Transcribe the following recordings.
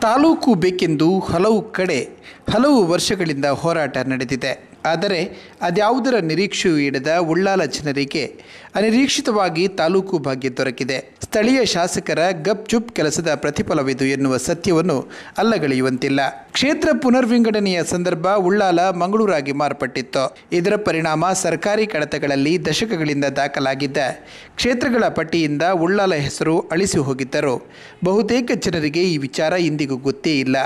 ತಾಲೂಕು ಬೇಕೆಂದು ಹಲವು ಕಡೆ ಹಲವು ವರ್ಷಗಳಿಂದ ಹೋರಾಟ ನಡೆದಿದೆ. ಆದರೆ ಅದ್ಯಾವುದರ ನಿರೀಕ್ಷೆಯೂ ಇಡದ ಉಳ್ಳಾಲ ಜನರಿಗೆ ಅನಿರೀಕ್ಷಿತವಾಗಿ ತಾಲೂಕು ಭಾಗ್ಯ ದೊರಕಿದೆ. ಸ್ಥಳೀಯ ಶಾಸಕರ ಗಪ್ ಚುಪ್ ಕೆಲಸದ ಪ್ರತಿಫಲವಿದು ಎನ್ನುವ ಸತ್ಯವನ್ನು ಅಲ್ಲಗಳೆಯುವಂತಿಲ್ಲ. ಕ್ಷೇತ್ರ ಪುನರ್ವಿಂಗಡಣೆಯ ಸಂದರ್ಭ ಉಳ್ಳಾಲ ಮಂಗಳೂರಾಗಿ ಮಾರ್ಪಟ್ಟಿತ್ತು. ಇದರ ಪರಿಣಾಮ ಸರ್ಕಾರಿ ಕಡತಗಳಲ್ಲಿ ದಶಕಗಳಿಂದ ದಾಖಲಾಗಿದ್ದ. ಕ್ಷೇತ್ರಗಳ ಪಟ್ಟಿಯಿಂದ ಉಳ್ಳಾಲ ಹೆಸರು ಅಳಿಸಿ ಹೋಗಿದ್ದರು ಬಹುತೇಕ ಜನರಿಗೆ ಈ ವಿಚಾರ ಇಂದಿಗೂ ಗೊತ್ತೇ ಇಲ್ಲ.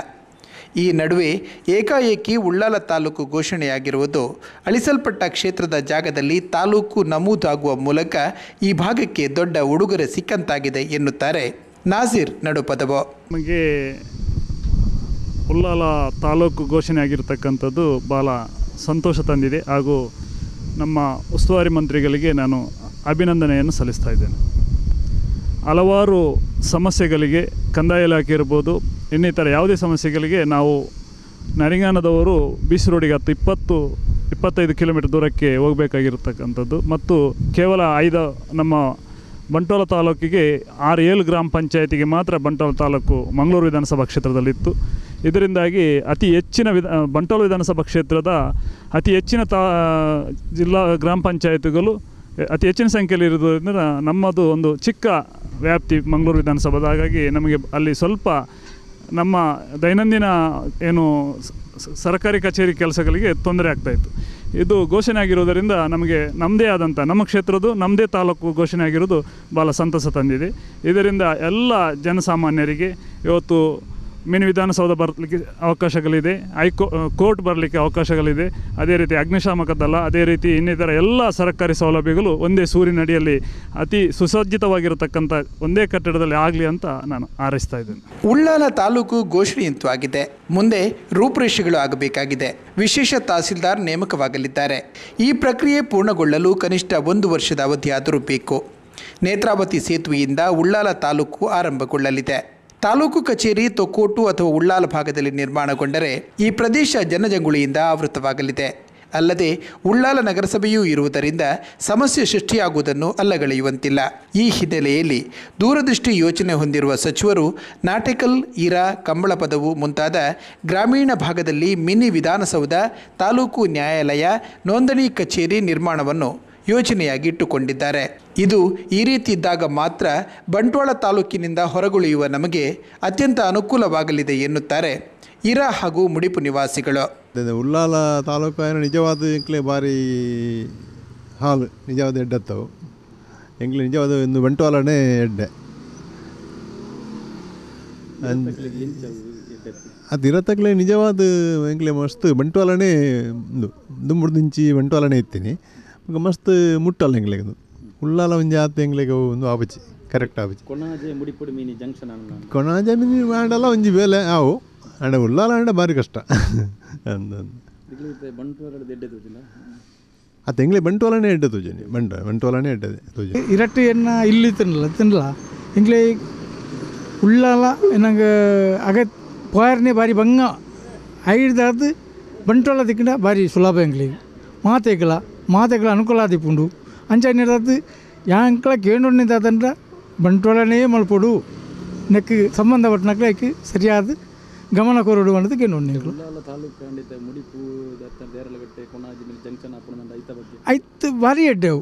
ಈ ನಡುವೆ ಏಕಾಏಕಿ ಉಳ್ಳಾಲ ತಾಲೂಕು ಘೋಷಣೆಯಾಗಿರುವುದು. ಅಳಿಸಲ್ಪಟ್ಟ ಕ್ಷೇತ್ರದ ಜಾಗದಲ್ಲಿ ತಾಲೂಕು ನಮೂದಾಗುವ ಮೂಲಕ ಈ ಭಾಗಕ್ಕೆ ದೊಡ್ಡ ಉಡುಗೊರೆ ಸಿಕ್ಕಂತಾಗಿದೆ ಎನ್ನುತ್ತಾರೆ ನಾಸಿರ್ ನಡುಪದವ ನಮಗೆ ಉಳ್ಳಾಲ ತಾಲೂಕು ಘೋಷಣೆ ಆಗಿರ್ತಕ್ಕಂಥದ್ದು ಭಾಳ ಸಂತೋಷ ತಂದಿದೆ ಹಾಗೂ ನಮ್ಮ ಉಸ್ತುವಾರಿ ಮಂತ್ರಿಗಳಿಗೆ ನಾನು ಅಭಿನಂದನೆಯನ್ನು ಸಲ್ಲಿಸ್ತಾ ಇದ್ದೇನೆ. ಹಲವಾರು ಸಮಸ್ಯೆಗಳಿಗೆ ಕಂದಾಯ ಇಲಾಖೆ ಇರ್ಬೋದು ಇನ್ನಿತರ ಯಾವುದೇ ಸಮಸ್ಯೆಗಳಿಗೆ ನಾವು ನರಿಂಗಾನದವರು ಬೀಚ್ ರೋಡಿಗೆ ಹತ್ತು ಇಪ್ಪತ್ತು, ಇಪ್ಪತ್ತೈದು ಕಿಲೋಮೀಟರ್ ದೂರಕ್ಕೆ ಹೋಗಬೇಕಾಗಿರ್ತಕ್ಕಂಥದ್ದು. ಮತ್ತು ಕೇವಲ ಐದು ನಮ್ಮ ಬಂಟೋಲ ತಾಲೂಕಿಗೆ ಆರು ಏಳು ಗ್ರಾಮ ಪಂಚಾಯತಿಗೆ ಮಾತ್ರ ಬಂಟೋಲ ತಾಲೂಕು ಮಂಗಳೂರು ವಿಧಾನಸಭಾ ಕ್ಷೇತ್ರದಲ್ಲಿತ್ತು. ಇದರಿಂದಾಗಿ ಅತಿ ಹೆಚ್ಚಿನ ವಿಧ ಬಂಟೋಲ ವಿಧಾನಸಭಾ ಕ್ಷೇತ್ರದ ಅತಿ ಹೆಚ್ಚಿನ ತಾ, ಜಿಲ್ಲಾ ಗ್ರಾಮ ಪಂಚಾಯತ್ಗಳು ಅತಿ ಹೆಚ್ಚಿನ ಸಂಖ್ಯೆಯಲ್ಲಿ ಇರೋದ್ರಿಂದ ನಮ್ಮದು ಒಂದು ಚಿಕ್ಕ ವ್ಯಾಪ್ತಿ ಮಂಗಳೂರು ವಿಧಾನಸಭಾದ ಹಾಗಾಗಿ ನಮಗೆ ಅಲ್ಲಿ ಸ್ವಲ್ಪ ನಮ್ಮ ದೈನಂದಿನ ಏನು ಸರ್ಕಾರಿ ಕಚೇರಿ ಕೆಲಸಗಳಿಗೆ ತೊಂದರೆ ಆಗ್ತಾಯಿತ್ತು ಇದು ಘೋಷಣೆ ಆಗಿರೋದರಿಂದ ನಮಗೆ ನಮ್ಮದೇ ಆದಂಥ ನಮ್ಮ ಕ್ಷೇತ್ರದ್ದು ನಮ್ಮದೇ ತಾಲೂಕು ಘೋಷಣೆ ಆಗಿರೋದು ಭಾಳ ಸಂತಸ ತಂದಿದೆ. ಇದರಿಂದ ಎಲ್ಲ ಜನಸಾಮಾನ್ಯರಿಗೆ ಇವತ್ತು ಮಿನಿ ವಿಧಾನಸೌಧ ಬರಲಿಕ್ಕೆ ಅವಕಾಶಗಳಿದೆ. ಹೈಕೋ ಕೋರ್ಟ್ ಬರಲಿಕ್ಕೆ ಅವಕಾಶಗಳಿದೆ. ಅದೇ ರೀತಿ ಅಗ್ನಿಶಾಮಕ ದಳ ಅದೇ ರೀತಿ ಇನ್ನಿತರ ಎಲ್ಲ ಸರ್ಕಾರಿ ಸೌಲಭ್ಯಗಳು ಒಂದೇ ಸೂರಿನಡಿಯಲ್ಲಿ ಅತಿ ಸುಸಜ್ಜಿತವಾಗಿರತಕ್ಕಂಥ ಒಂದೇ ಕಟ್ಟಡದಲ್ಲಿ ಆಗಲಿ ಅಂತ ನಾನು ಹಾರೈಸ್ತಾ ಇದ್ದೇನೆ. ಉಳ್ಳಾಲ ತಾಲೂಕು ಘೋಷಣೆಯಂತೂ ಮುಂದೆ ರೂಪುರೇಷೆಗಳು ಆಗಬೇಕಾಗಿದೆ. ವಿಶೇಷ ತಹಸೀಲ್ದಾರ್ ನೇಮಕವಾಗಲಿದ್ದಾರೆ. ಈ ಪ್ರಕ್ರಿಯೆ ಪೂರ್ಣಗೊಳ್ಳಲು ಕನಿಷ್ಠ ಒಂದು ವರ್ಷದ ಅವಧಿಯಾದರೂ ಬೇಕು. ನೇತ್ರಾವತಿ ಸೇತುವೆಯಿಂದ ಉಳ್ಳಾಲ ತಾಲೂಕು ಆರಂಭಗೊಳ್ಳಲಿದೆ. ತಾಲೂಕು ಕಚೇರಿ, ತೊಕ್ಕೋಟು ಅಥವಾ ಉಳ್ಳಾಲ ಭಾಗದಲ್ಲಿ ನಿರ್ಮಾಣಗೊಂಡರೆ ಈ ಪ್ರದೇಶ ಜನಜಂಗುಳಿಯಿಂದ ಆವೃತವಾಗಲಿದೆ ಅಲ್ಲದೆ ಉಳ್ಳಾಲ ನಗರಸಭೆಯೂ ಇರುವುದರಿಂದ ಸಮಸ್ಯೆ ಸೃಷ್ಟಿಯಾಗುವುದನ್ನು ಅಲ್ಲಗಳೆಯುವಂತಿಲ್ಲ. ಈ ಹಿನ್ನೆಲೆಯಲ್ಲಿ ದೂರದೃಷ್ಟಿ ಯೋಚನೆ ಹೊಂದಿರುವ ಸಚಿವರು ನಾಟೆಕಲ್ ಕಂಬಳ ಕಂಬಳಪದವು ಮುಂತಾದ ಗ್ರಾಮೀಣ ಭಾಗದಲ್ಲಿ ಮಿನಿ ವಿಧಾನಸೌಧ, ತಾಲೂಕು ನ್ಯಾಯಾಲಯ, ನೋಂದಣಿ ಕಚೇರಿ ನಿರ್ಮಾಣವನ್ನು ಯೋಜನೆಯಾಗಿ ಇಟ್ಟುಕೊಂಡಿದ್ದಾರೆ. ಇದು ಈ ರೀತಿ ಇದ್ದಾಗ ಮಾತ್ರ ಬಂಟ್ವಾಳ ತಾಲೂಕಿನಿಂದ ಹೊರಗುಳಿಯುವ ನಮಗೆ ಅತ್ಯಂತ ಅನುಕೂಲವಾಗಲಿದೆ ಎನ್ನುತ್ತಾರೆ ಇರಾ ಹಾಗೂ ಮುಡಿಪು ನಿವಾಸಿಗಳು. ಉಳ್ಳಾಲ ತಾಲೂಕು ನಿಜವಾದ ಎಂಕ್ಲೆ ಭಾರಿ ಹಾಲು, ನಿಜವಾದ ಎಡ್ಡತ್ತವು. ಎಂಕ್ಲೆ ನಿಜವಾದ ಒಂದು ಬಂಟ್ವಾಳನೇ ಎಡ್ಡೆ. ಅದು ನಿಜವಾದ ಎಂಕ್ಲೆ ಮಸ್ತ್ ಬಂಟ್ವಾಳನೇ ಒಂದು ದುಂಬುಡ್ದಿಂಚಿ ಬಂಟ್ವಾಳನೇ ಇತ್ತೀನಿ. ಈಗ ಮಸ್ತ್ ಮುಟ್ಟಲ್ಲ ಎಂಗ್ಲೆಗೆ ಅದು ಉಳ್ಳಾಲ ಒಂಜಿ ಆತ ಎಂಗ್ಲೆಗೆ ಒಂದು ಆಪಚಿ ಕರೆಕ್ಟ್ ಆಪಚಿ ಕೊಣಾಜೆ ಮುಡಿಪುಡಿ ಮೀನಿ ಜಂಕ್ಷನ್ ಅನ್ನ ಕೊಣ ಜಮೀನು ಮಾಡಲ್ಲ ಒಂಜಿ ಬೇಲೆ ಅವು ಅಂಡ ಉಳ್ಳಾಲ ಅಂಡ ಭಾರಿ ಕಷ್ಟ ಅಂದಂದು ದಿಗ್ಲಿತೆ ಬಂಟ್ವಾಳ ದೆಡ್ಡೆ ತೋಜಿಲ್ಲ ಆ ತೆಂಗ್ಲೆ ಬಂಟ್ವಾಳನೇ ಎಡ್ಡೆ ತೂಜನಿ ಬಂಟ ಬಂಟ್ವಾಳನೇ ಎಡ್ಡದೆ ತೂಜನಿ ಇರಟ್ಟು ಎನ್ನ ಇಲ್ಲಿ ತಿನ್ನಲ್ಲ ತಿನ್ನಲ್ಲ ಇಂಗ್ಲೆ ಉಳ್ಳಾಲ ನಂಗೆ ಅಗ ಪೋಯರ್ನೆ ಬಾರಿ ಬಂಗ ಐಡ್ದಾದ ಬಂಟ್ವಾಳ ದಿಕ್ಕಿನ ಬಾರಿ ಸುಲಭ ಎಂಗ್ಲಿಗೆ ಮಾತೆಗಳ ಮಾತೆಗಳ ಅನುಕೂಲ ಆದಿಪುಂಡು ಅಂಚ ನೀಡದು ಯಾಂಕಲ ಕೇಂದ್ರ ಬಂಟ್ವಾಳನೇ ಮಲ್ಪೊಡು. ನೆಕ್ ಸಂಬಂಧಪಟ್ಟನಕ್ಲೆ ಸರಿಯಾದ ಗಮನ ಕೊರಡು ಅನ್ನೋದು ಕೇಂದ್ರಗಳು ಐತ ಭಾರಿ ಎಡ್ಡೆವು.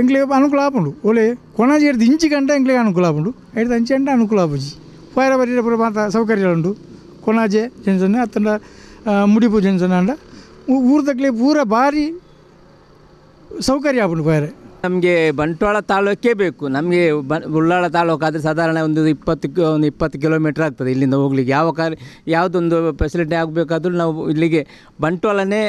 ಎಂಗ್ಲಿಗೆ ಅನುಕೂಲ ಆಪುಂಡು. ಒಲೆ ಕೊಣಾಜಿ ಹಿಡಿದು ಇಂಚಿ ಗಂಟ ಎಂಗ್ಲಿಗೆ ಅನುಕೂಲ ಆಪುಂಡು. ಹಿಡಿದು ಅಂಚೆ ಗಂಟೆ ಅನುಕೂಲ ಆಪುಜಿ. ಪೈರ ಬರೀ ಪುರ ಮಾತ ಸೌಕರ್ಯಗಳುಂಡು. ಕೊಣಾಜೆ ಜನ್ಸನ್ ಅತ್ತಂಡ ಮುಡಿಪು ಜನ್ಸನ್ ಅಂಡ ಊರ್ದಕ್ಲೆ ಪೂರ ಭಾರಿ ಸೌಕರ್ಯ ಆಪುಂಡು ಪೈರೆ ನಮಗೆ ಬಂಟ್ವಾಳ ತಾಲೂಕೇ ಬೇಕು. ನಮಗೆ ಬ ಉಳ್ಳಾಳ ತಾಲೂಕು ಆದರೆ ಸಾಧಾರಣ ಒಂದು ಇಪ್ಪತ್ತು ಕಿ- ಒಂದು ಇಪ್ಪತ್ತು ಕಿಲೋಮೀಟ್ರ್ ಆಗ್ತದೆ ಇಲ್ಲಿಂದ ಹೋಗ್ಲಿಕ್ಕೆ. ಯಾವ ಕಾರ್ಯ ಯಾವುದೊಂದು ಫೆಸಿಲಿಟಿ ಆಗಬೇಕಾದ್ರೂ ನಾವು ಇಲ್ಲಿಗೆ ಬಂಟ್ವಾಳನೇ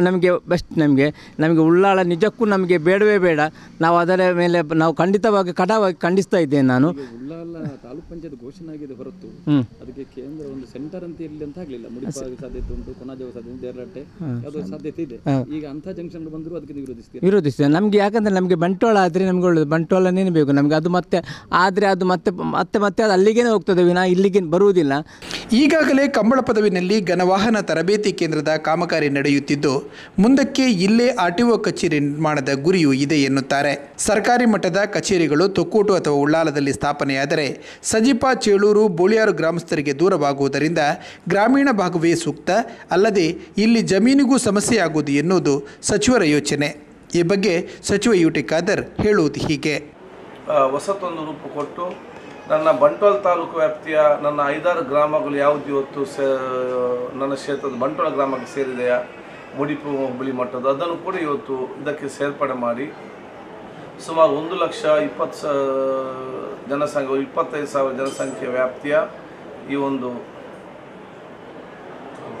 ನಮಗೆ ಬೆಸ್ಟ್ ನಮಗೆ. ನಮಗೆ ಉಳ್ಳಾಳ ನಿಜಕ್ಕೂ ನಮಗೆ ಬೇಡವೇ ಬೇಡ. ನಾವು ಅದರ ಮೇಲೆ ನಾವು ಖಂಡಿತವಾಗಿ ಕಟಾವಾಗಿ ಖಂಡಿಸ್ತಾ ಇದ್ದೇನೆ ನಾನು. ಉಳ್ಳಾಲ ತಾಲೂಕ್ ಪಂಚಾಯತ್ ಘೋಷಣೆ ಆಗಿದೆ ಹೊರತು. ಹ್ಮ್. ಅದಕ್ಕೆ ಕೇಂದ್ರ ಒಂದು ಸೆಂಟರ್ ಅಂತ ಇರಲಿ ಅಂತ ಆಗಲಿಲ್ಲ. ಮುಡಿಪಾಗಿ ಸಾಧ್ಯತೆ ಉಂಟು ಕೊಣಾಜವ ಸಾಧ್ಯತೆ ಯಾವುದೋ ಸಾಧ್ಯತೆ ಇದೆ. ಈಗ ಅಂತ ಜಂಕ್ಷನ್ ಬಂದರೂ ಅದಕ್ಕೆ ನೀವು ವಿರೋಧಿಸ್ತೀರಿ ವಿರೋಧಿಸ್ತೇನೆ ನಮಗೆ ಯಾಕಂದ್ರೆ ನಮಗೆ ಬಂಟ್ವಾಳ ಆದರೆ ನಮಗೆ ಒಳ್ಳೆಯದು ಬಂಟ್ವಾಳನೇ ಬೇಕು ನಮಗೆ. ಅದು ಮತ್ತೆ ಆದರೆ ಅದು ಮತ್ತೆ ಮತ್ತೆ ಮತ್ತೆ ಅದು ಅಲ್ಲಿಗೆ ಹೋಗ್ತದೆ ವಿನ ಇಲ್ಲಿಗೆ ಬರುವುದಿಲ್ಲ. ಈಗಾಗಲೇ ಕಂಬಳ ಪದವಿನಲ್ಲಿ ಘನವಾಹನ ತರಬೇತಿ ಕೇಂದ್ರದ ಕಾಮಗಾರಿ ನಡೆಯುತ್ತಿದ್ದು, ಮುಂದಕ್ಕೆ ಇಲ್ಲೇ ಆರ್ಟಿಒ ಕಚೇರಿ ನಿರ್ಮಾಣದ ಗುರಿಯೂ ಇದೆ ಎನ್ನುತ್ತಾರೆ. ಸರ್ಕಾರಿ ಮಟ್ಟದ ಕಚೇರಿಗಳು ತೊಕ್ಕೋಟು ಅಥವಾ ಉಳ್ಳಾಲದಲ್ಲಿ ಸ್ಥಾಪನೆಯಾದರೆ, ಸಜಿಪ ಚೇಳೂರು ಬೋಳಿಯಾರು ಗ್ರಾಮಸ್ಥರಿಗೆ ದೂರವಾಗುವುದರಿಂದ ಗ್ರಾಮೀಣ ಭಾಗವೇ ಸೂಕ್ತ, ಅಲ್ಲದೆ ಇಲ್ಲಿ ಜಮೀನಿಗೂ ಸಮಸ್ಯೆಯಾಗುವುದು ಎನ್ನುವುದು ಸಚಿವರ ಯೋಚನೆ. ಈ ಬಗ್ಗೆ ಸಚಿವ ಯು ಟಿ ಖಾದರ್ ಹೇಳುವುದು ಹೀಗೆ. ಹೊಸತೊಂದು ರೂಪ ಕೊಟ್ಟು ನನ್ನ ಬಂಟ್ವಾಳ ತಾಲೂಕು ವ್ಯಾಪ್ತಿಯ ನನ್ನ ಐದಾರು ಗ್ರಾಮಗಳು ಯಾವುದು ಇವತ್ತು ಸ, ನನ್ನ ಕ್ಷೇತ್ರದ ಬಂಟ್ವಾಳ ಗ್ರಾಮಕ್ಕೆ ಸೇರಿದೆಯಾ? ಮುಡಿಪು ಹುಬ್ಬಳ್ಳಿ ಮಟ್ಟದ ಅದನ್ನು ಕೂಡ ಇವತ್ತು ಇದಕ್ಕೆ ಸೇರ್ಪಡೆ ಮಾಡಿ ಸುಮಾರು ಒಂದು ಲಕ್ಷ ಇಪ್ಪತ್ತು ಸ, ಜನಸಂಖ್ಯೆ, ಇಪ್ಪತ್ತೈದು ಸಾವಿರ ಜನಸಂಖ್ಯೆ ವ್ಯಾಪ್ತಿಯ ಈ ಒಂದು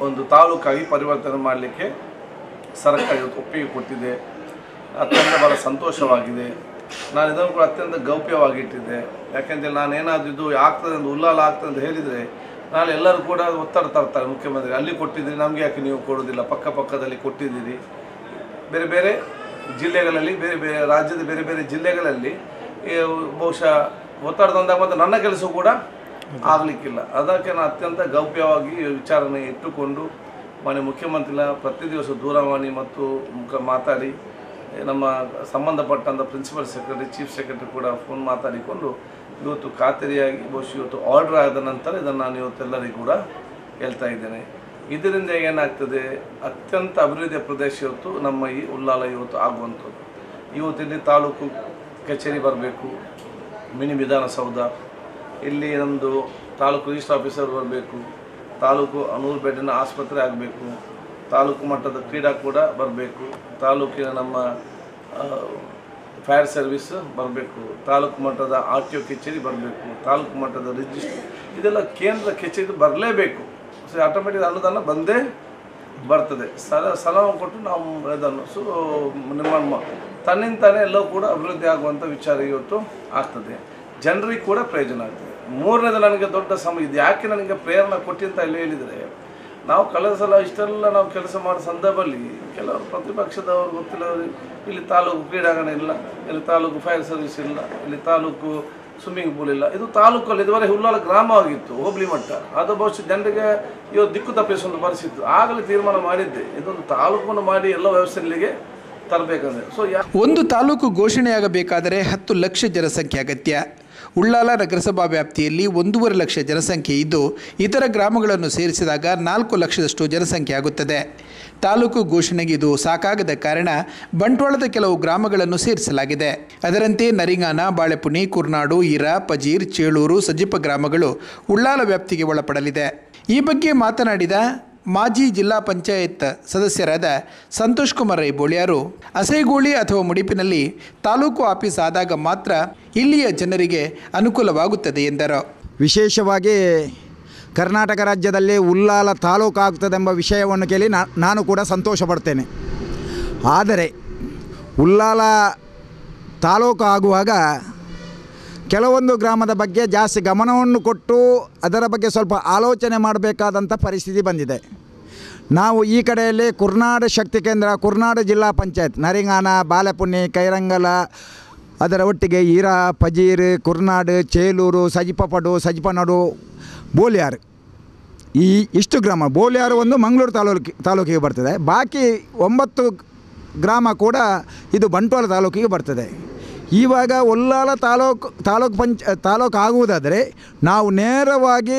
ಒಂದು ತಾಲೂಕಾಗಿ ಪರಿವರ್ತನೆ ಮಾಡಲಿಕ್ಕೆ ಸರ್ಕಾರ ಇವತ್ತು ಒಪ್ಪಿಗೆ ಕೊಟ್ಟಿದೆ. ಅತ್ಯಂತ ಭಾಳ ಸಂತೋಷವಾಗಿದೆ. ನಾನು ಇದನ್ನು ಕೂಡ ಅತ್ಯಂತ ಗೌಪ್ಯವಾಗಿಟ್ಟಿದ್ದೆ. ಯಾಕೆಂದರೆ ನಾನು ಏನಾದರೂ ಇದು ಆಗ್ತದೆ ಅಂತ ಉಲ್ಲಾಲ ಆಗ್ತದೆ ಅಂತ ಹೇಳಿದರೆ ನಾನು ಎಲ್ಲರೂ ಕೂಡ ಒತ್ತಡ ತರ್ತಾರೆ ಮುಖ್ಯಮಂತ್ರಿ ಅಲ್ಲಿ ಕೊಟ್ಟಿದ್ದೀರಿ, ನಮಗೆ ಯಾಕೆ ನೀವು ಕೊಡೋದಿಲ್ಲ? ಪಕ್ಕ ಪಕ್ಕದಲ್ಲಿ ಕೊಟ್ಟಿದ್ದೀರಿ. ಬೇರೆ ಬೇರೆ ಜಿಲ್ಲೆಗಳಲ್ಲಿ, ಬೇರೆ ಬೇರೆ ರಾಜ್ಯದ ಬೇರೆ ಬೇರೆ ಜಿಲ್ಲೆಗಳಲ್ಲಿ ಬಹುಶಃ ಒತ್ತಡ ತಂದಾಗ ಮತ್ತು ನನ್ನ ಕೆಲಸ ಕೂಡ ಆಗಲಿಕ್ಕಿಲ್ಲ. ಅದಕ್ಕೆ ನಾನು ಅತ್ಯಂತ ಗೌಪ್ಯವಾಗಿ ವಿಚಾರಣೆ ಇಟ್ಟುಕೊಂಡು, ಮಾನ್ಯ ಮುಖ್ಯಮಂತ್ರಿಗಳ ಪ್ರತಿ ದಿವಸ ದೂರವಾಣಿ ಮತ್ತು ಮಾತಾಡಿ ನಮ್ಮ ಸಂಬಂಧಪಟ್ಟಂಥ ಪ್ರಿನ್ಸಿಪಲ್ ಸೆಕ್ರೆಟರಿ ಚೀಫ್ ಸೆಕ್ರೆಟರಿ ಕೂಡ ಫೋನ್ ಮಾತಾಡಿಕೊಂಡು ಇವತ್ತು ಖಾತರಿಯಾಗಿ ಬಹುಶಃ ಇವತ್ತು ಆರ್ಡರ್ ಆದ ನಂತರ ಇದನ್ನು ನಾನು ಇವತ್ತೆಲ್ಲರಿಗೂ ಕೂಡ ಹೇಳ್ತಾ ಇದ್ದೇನೆ. ಇದರಿಂದ ಏನಾಗ್ತದೆ? ಅತ್ಯಂತ ಅಭಿವೃದ್ಧಿಯ ಪ್ರದೇಶ ಇವತ್ತು ನಮ್ಮ ಈ ಉಲ್ಲಾಲ ಇವತ್ತು ಆಗುವಂಥದ್ದು. ಇವತ್ತು ಇಲ್ಲಿ ತಾಲೂಕು ಕಚೇರಿ ಬರಬೇಕು, ಮಿನಿ ವಿಧಾನಸೌಧ. ಇಲ್ಲಿ ನಮ್ಮದು ತಾಲೂಕು ರಿಜಿಸ್ಟರ್ ಆಫೀಸರ್ ಬರಬೇಕು, ತಾಲೂಕು ಅನೂರು ಬೆಡ್ಡಿನ ಆಸ್ಪತ್ರೆ ಆಗಬೇಕು. ತಾಲೂಕು ಮಟ್ಟದ ಕ್ರೀಡಾ ಕೂಡ ಬರಬೇಕು. ತಾಲೂಕಿನ ನಮ್ಮ ಫೈರ್ ಸರ್ವಿಸ್ ಬರಬೇಕು. ತಾಲೂಕು ಮಟ್ಟದ ಆರ್ ಟಿ ಒ ಕಚೇರಿ ಬರಬೇಕು. ತಾಲೂಕು ಮಟ್ಟದ ರಿಜಿಸ್ಟರ್ ಇದೆಲ್ಲ ಕೇಂದ್ರ ಕಚೇರಿ ಬರಲೇಬೇಕು. ಸೊ ಆಟೋಮೆಟಿಕ್ ಅನುದಾನ ಬಂದೇ ಬರ್ತದೆ. ಸಲ ಸಲಹೆ ಕೊಟ್ಟು ನಾವು ಇದನ್ನು ಸೊ, ನಿರ್ಮಾಣ ತನ್ನಿಂದ ತಾನೇ ಎಲ್ಲವೂ ಕೂಡ ಅಭಿವೃದ್ಧಿ ಆಗುವಂಥ ವಿಚಾರ ಇವತ್ತು ಆಗ್ತದೆ. ಜನರಿಗೆ ಕೂಡ ಪ್ರಯೋಜನ ಆಗ್ತದೆ. ಮೂರನೇದು ನನಗೆ ದೊಡ್ಡ ಸಮ ಇದು ಯಾಕೆ ನನಗೆ ಪ್ರೇರಣೆ ಕೊಟ್ಟಿಂತ ಇಲ್ಲಿ ಹೇಳಿದರೆ ನಾವು ಕಳೆದ ಸಲ ಇಷ್ಟೆಲ್ಲ ನಾವು ಕೆಲಸ ಮಾಡೋ ಸಂದರ್ಭದಲ್ಲಿ ಕೆಲವರು ಪ್ರತಿಪಕ್ಷದವರು ಗೊತ್ತಿಲ್ಲ ಇಲ್ಲಿ ತಾಲೂಕು ಕ್ರೀಡಾಂಗಣ ಇಲ್ಲ, ಇಲ್ಲಿ ತಾಲೂಕು ಫೈರ್ ಸರ್ವಿಸ್ ಇಲ್ಲ, ಇಲ್ಲಿ ತಾಲೂಕು ಸ್ವಿಮ್ಮಿಂಗ್ ಪೂಲ್ ಇಲ್ಲ. ಇದು ತಾಲೂಕಲ್ಲಿ ಇದುವರೆಗೆ ಹುಲ್ಲಾಲ ಗ್ರಾಮವಾಗಿತ್ತು, ಹೋಬಳಿ ಮಟ್ಟ. ಅದು ಬಹುಶಃ ಜನರಿಗೆ ಇವತ್ತು ದಿಕ್ಕು ತಪ್ಪಿಸೊಂದು ಪರಿಸ್ಥಿತಿ ಆಗಲೇ ತೀರ್ಮಾನ ಮಾಡಿದ್ದೆ, ಇದೊಂದು ತಾಲೂಕನ್ನು ಮಾಡಿ ಎಲ್ಲ ವ್ಯವಸ್ಥೆಗಳಿಗೆ ತರಬೇಕಂದ್ರೆ. ಸೊ ಒಂದು ತಾಲೂಕು ಘೋಷಣೆಯಾಗಬೇಕಾದರೆ ಹತ್ತು ಲಕ್ಷ ಜನಸಂಖ್ಯೆ ಅಗತ್ಯ. ಉಳ್ಳಾಲ ನಗರಸಭಾ ವ್ಯಾಪ್ತಿಯಲ್ಲಿ ಒಂದೂವರೆ ಲಕ್ಷ ಜನಸಂಖ್ಯೆ ಇದ್ದು, ಇತರ ಗ್ರಾಮಗಳನ್ನು ಸೇರಿಸಿದಾಗ ನಾಲ್ಕು ಲಕ್ಷದಷ್ಟು ಜನಸಂಖ್ಯೆ ಆಗುತ್ತದೆ. ತಾಲೂಕು ಘೋಷಣೆಗೆ ಇದು ಸಾಕಾಗದ ಕಾರಣ ಬಂಟ್ವಾಳದ ಕೆಲವು ಗ್ರಾಮಗಳನ್ನು ಸೇರಿಸಲಾಗಿದೆ. ಅದರಂತೆ ನರಿಂಗಾನ, ಬಾಳೆಪುಣಿ, ಕುರ್ನಾಡು ಇರಾ ಪಜೀರ್, ಚೇಳೂರು, ಸಜಿಪ ಗ್ರಾಮಗಳು ಉಳ್ಳಾಲ ವ್ಯಾಪ್ತಿಗೆ ಒಳಪಡಲಿದೆ. ಈ ಬಗ್ಗೆ ಮಾತನಾಡಿದ ಮಾಜಿ ಜಿಲ್ಲಾ ಪಂಚಾಯತ್ ಸದಸ್ಯರಾದ ಸಂತೋಷ್ ಕುಮಾರ್ ರೈ ಅಸೇಗೂಳಿ ಅಥವಾ ಮುಡಿಪಿನಲ್ಲಿ ತಾಲೂಕು ಆಫೀಸ್ ಆದಾಗ ಮಾತ್ರ ಇಲ್ಲಿಯ ಜನರಿಗೆ ಅನುಕೂಲವಾಗುತ್ತದೆ ಎಂದರು. ವಿಶೇಷವಾಗಿ ಕರ್ನಾಟಕ ರಾಜ್ಯದಲ್ಲಿ ಉಲ್ಲಾಲ ತಾಲೂಕು ಆಗ್ತದೆಂಬ ವಿಷಯವನ್ನು ಕೇಳಿ ನಾನು ಕೂಡ ಸಂತೋಷ ಪಡ್ತೇನೆ ಆದರೆ ಉಲ್ಲಾಲ ತಾಲೂಕು ಆಗುವಾಗ ಕೆಲವೊಂದು ಗ್ರಾಮದ ಬಗ್ಗೆ ಜಾಸ್ತಿ ಗಮನವನ್ನು ಕೊಟ್ಟು ಅದರ ಬಗ್ಗೆ ಸ್ವಲ್ಪ ಆಲೋಚನೆ ಮಾಡಬೇಕಾದಂಥ ಪರಿಸ್ಥಿತಿ ಬಂದಿದೆ. ನಾವು ಈ ಕಡೆಯಲ್ಲಿ ಕುರ್ನಾಡು ಶಕ್ತಿ ಕೇಂದ್ರ, ಕುರ್ನಾಡು ಜಿಲ್ಲಾ ಪಂಚಾಯತ್ ನರಿಂಗಾನ ಬಾಲೆಪುಣ್ಣಿ ಕೈರಂಗಲ, ಅದರ ಒಟ್ಟಿಗೆ ಈರಾ ಪಜೀರ್ ಕುರ್ನಾಡು, ಚೇಲೂರು, ಸಜಿಪಪಡು, ಸಜಿಪನಡು, ಬೋಲಿಯಾರ್. ಈ ಇಷ್ಟು ಗ್ರಾಮ, ಬೋಲಿಯಾರು ಒಂದು ಮಂಗಳೂರು ತಾಲೂಕು, ತಾಲೂಕಿಗೆ ಬರ್ತದೆ. ಬಾಕಿ ಒಂಬತ್ತು ಗ್ರಾಮ ಕೂಡ ಇದು ಬಂಟ್ವಾಳ ತಾಲೂಕಿಗೆ ಬರ್ತದೆ. ಇವಾಗ ಉಲ್ಲಾಲ ತಾಲೂಕು ತಾಲೂಕು ಪಂಚ, ತಾಲೂಕು ಆಗುವುದಾದರೆ ನಾವು ನೇರವಾಗಿ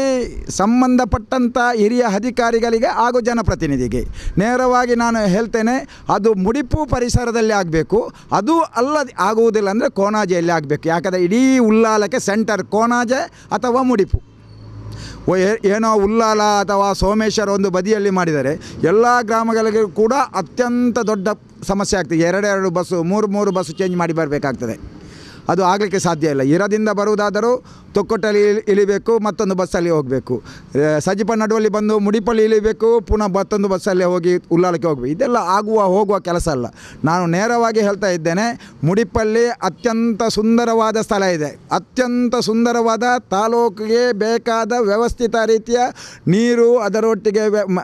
ಸಂಬಂಧಪಟ್ಟಂಥ ಹಿರಿಯ ಅಧಿಕಾರಿಗಳಿಗೆ ಹಾಗೂ ಜನಪ್ರತಿನಿಧಿಗೆ ನೇರವಾಗಿ ನಾನು ಹೇಳ್ತೇನೆ, ಅದು ಮುಡಿಪು ಪರಿಸರದಲ್ಲಿ ಆಗಬೇಕು, ಅದು ಅಲ್ಲ ಆಗುವುದಿಲ್ಲ ಅಂದರೆ ಕೋನಾಜೆಯಲ್ಲಿ ಆಗಬೇಕು. ಯಾಕಂದರೆ ಇಡೀ ಉಲ್ಲಾಲಕ್ಕೆ ಸೆಂಟರ್ ಕೋನಾಜೆ ಅಥವಾ ಮುಡಿಪು. ಏನೋ ಉಲ್ಲಾಲ ಅಥವಾ ಸೋಮೇಶ್ವರ ಒಂದು ಬದಿಯಲ್ಲಿ ಮಾಡಿದರೆ ಎಲ್ಲ ಗ್ರಾಮಗಳಿಗೆ ಕೂಡ ಅತ್ಯಂತ ದೊಡ್ಡ ಸಮಸ್ಯೆ ಆಗ್ತದೆ. ಎರಡೆರಡು ಬಸ್ಸು, ಮೂರು ಮೂರು ಬಸ್ಸು ಚೇಂಜ್ ಮಾಡಿ ಬರಬೇಕಾಗ್ತದೆ. ಅದು ಆಗಲಿಕ್ಕೆ ಸಾಧ್ಯ ಇಲ್ಲ. ಇರದಿಂದ ಬರುವುದಾದರೂ ತೊಕ್ಕೊಟ್ಟಲ್ಲಿ ಇಳಿ- ಇಳಿಬೇಕು, ಮತ್ತೊಂದು ಬಸ್ಸಲ್ಲಿ ಹೋಗಬೇಕು. ಸಜಿಪ ನಡುವಲ್ಲಿ ಬಂದು ಮುಡಿಪಲ್ಲಿ ಇಳಿಬೇಕು, ಪುನಃ ಮತ್ತೊಂದು ಬಸ್ಸಲ್ಲಿ ಹೋಗಿ ಉಲ್ಲಾಲಕ್ಕೆ ಹೋಗಬೇಕು. ಇದೆಲ್ಲ ಆಗುವ, ಹೋಗುವ ಕೆಲಸ ಅಲ್ಲ. ನಾನು ನೇರವಾಗಿ ಹೇಳ್ತಾ ಇದ್ದೇನೆ, ಮುಡಿಪಲ್ಲಿ ಅತ್ಯಂತ ಸುಂದರವಾದ ಸ್ಥಳ ಇದೆ. ಅತ್ಯಂತ ಸುಂದರವಾದ ತಾಲೂಕಿಗೆ ಬೇಕಾದ ವ್ಯವಸ್ಥಿತ ರೀತಿಯ ನೀರು ಅದರೊಟ್ಟಿಗೆ ವ್ಯ- ಮ-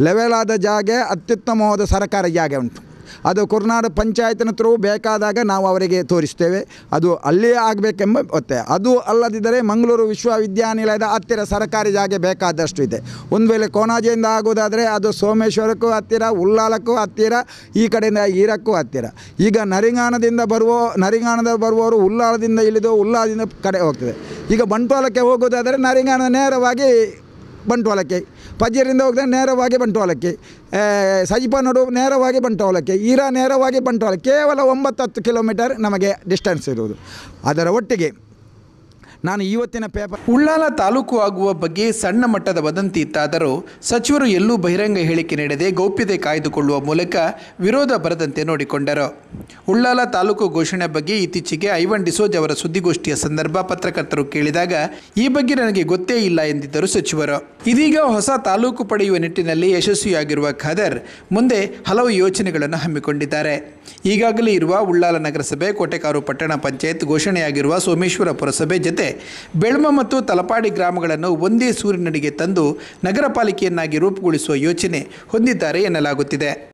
ಲೆವೆಲ್ ಆದ ಜಾಗ, ಅತ್ಯುತ್ತಮವಾದ ಸರ್ಕಾರಿ ಜಾಗ ಉಂಟು. ಅದು ಕುರ್ನಾಡು ಪಂಚಾಯತ್ನ ಥ್ರೂ ಬೇಕಾದಾಗ ನಾವು ಅವರಿಗೆ ತೋರಿಸ್ತೇವೆ. ಅದು ಅಲ್ಲಿಯೇ ಆಗಬೇಕೆಂಬ ಒತ್ತೆ. ಅದು ಅಲ್ಲದಿದ್ದರೆ ಮಂಗಳೂರು ವಿಶ್ವವಿದ್ಯಾನಿಲಯದ ಹತ್ತಿರ ಸರ್ಕಾರಿ ಜಾಗ ಬೇಕಾದಷ್ಟು ಇದೆ. ಒಂದು ವೇಳೆ ಕೋಣಾಜಿಯಿಂದ ಆಗೋದಾದರೆ ಅದು ಸೋಮೇಶ್ವರಕ್ಕೂ ಹತ್ತಿರ, ಉಳ್ಳಾಲಕ್ಕೂ ಹತ್ತಿರ, ಈ ಕಡೆಯಿಂದ ಈರಕ್ಕೂ ಹತ್ತಿರ. ಈಗ ನರಿಂಗಾಣದಿಂದ ಬರುವ, ನರಿಂಗಾಣದ ಬರುವವರು ಉಳ್ಳಾಲದಿಂದ ಇಳಿದು ಉಳ್ಳಾಲದಿಂದ ಕಡೆ ಹೋಗ್ತದೆ. ಈಗ ಬಂಟ್ವಾಳಕ್ಕೆ ಹೋಗೋದಾದರೆ ನರಿಂಗಾಣ ನೇರವಾಗಿ ಬಂಟ್ವಾಳಕ್ಕೆ ಪಜ್ಜರಿಂದ ಹೋಗಿದ್ರೆ ನೇರವಾಗಿ ಬಂಟ್ವಾಳಕ್ಕೆ ಸಜಿಪ ನೋಡು, ನೇರವಾಗಿ ಬಂಟ್ವಾಳಕ್ಕೆ ಈರಾ ನೇರವಾಗಿ ಬಂಟ್ವಾಳ ಕೇವಲ ಒಂಬತ್ತು ಹತ್ತು ಕಿಲೋಮೀಟರ್ ನಮಗೆ ಡಿಸ್ಟೆನ್ಸ್ ಇರುವುದು. ಅದರ ಒಟ್ಟಿಗೆ ನಾನು ಇವತ್ತಿನ ಪೇಪರ್ ಉಳ್ಳಾಲ ತಾಲೂಕು ಆಗುವ ಬಗ್ಗೆ ಸಣ್ಣ ಮಟ್ಟದ ವದಂತಿ ಇತ್ತಾದರೂ ಸಚಿವರು ಎಲ್ಲೂ ಬಹಿರಂಗ ಹೇಳಿಕೆ ನೀಡದೆ ಗೌಪ್ಯತೆ ಕಾಯ್ದುಕೊಳ್ಳುವ ಮೂಲಕ ವಿರೋಧ ಬರದಂತೆ ನೋಡಿಕೊಂಡರು. ಉಳ್ಳಾಲ ತಾಲೂಕು ಘೋಷಣೆ ಬಗ್ಗೆ ಇತ್ತೀಚೆಗೆ ಐವನ್ ಡಿಸೋಜ್ ಅವರ ಸುದ್ದಿಗೋಷ್ಠಿಯ ಸಂದರ್ಭ ಪತ್ರಕರ್ತರು ಕೇಳಿದಾಗ, ಈ ಬಗ್ಗೆ ನನಗೆ ಗೊತ್ತೇ ಇಲ್ಲ ಎಂದಿದ್ದರು ಸಚಿವರು. ಇದೀಗ ಹೊಸ ತಾಲೂಕು ಪಡೆಯುವ ನಿಟ್ಟಿನಲ್ಲಿ ಯಶಸ್ವಿಯಾಗಿರುವ ಖಾದರ್ ಮುಂದೆ ಹಲವು ಯೋಚನೆಗಳನ್ನು ಹಮ್ಮಿಕೊಂಡಿದ್ದಾರೆ. ಈಗಾಗಲೇ ಇರುವ ಉಳ್ಳಾಲ ನಗರಸಭೆ, ಕೋಟೆಕಾರು ಪಟ್ಟಣ ಪಂಚಾಯತ್ ಘೋಷಣೆಯಾಗಿರುವ ಸೋಮೇಶ್ವರ ಪುರಸಭೆ ಜತೆ ಬೆಳ್ಮ ಮತ್ತು ತಲಪಾಡಿ ಗ್ರಾಮಗಳನ್ನು ಒಂದೇ ಸೂರಿನಡಿಗೆ ತಂದು ನಗರ ಪಾಲಿಕೆಯನ್ನಾಗಿ ರೂಪುಗೊಳಿಸುವ ಯೋಚನೆ ಹೊಂದಿದ್ದಾರೆ ಎನ್ನಲಾಗುತ್ತಿದೆ.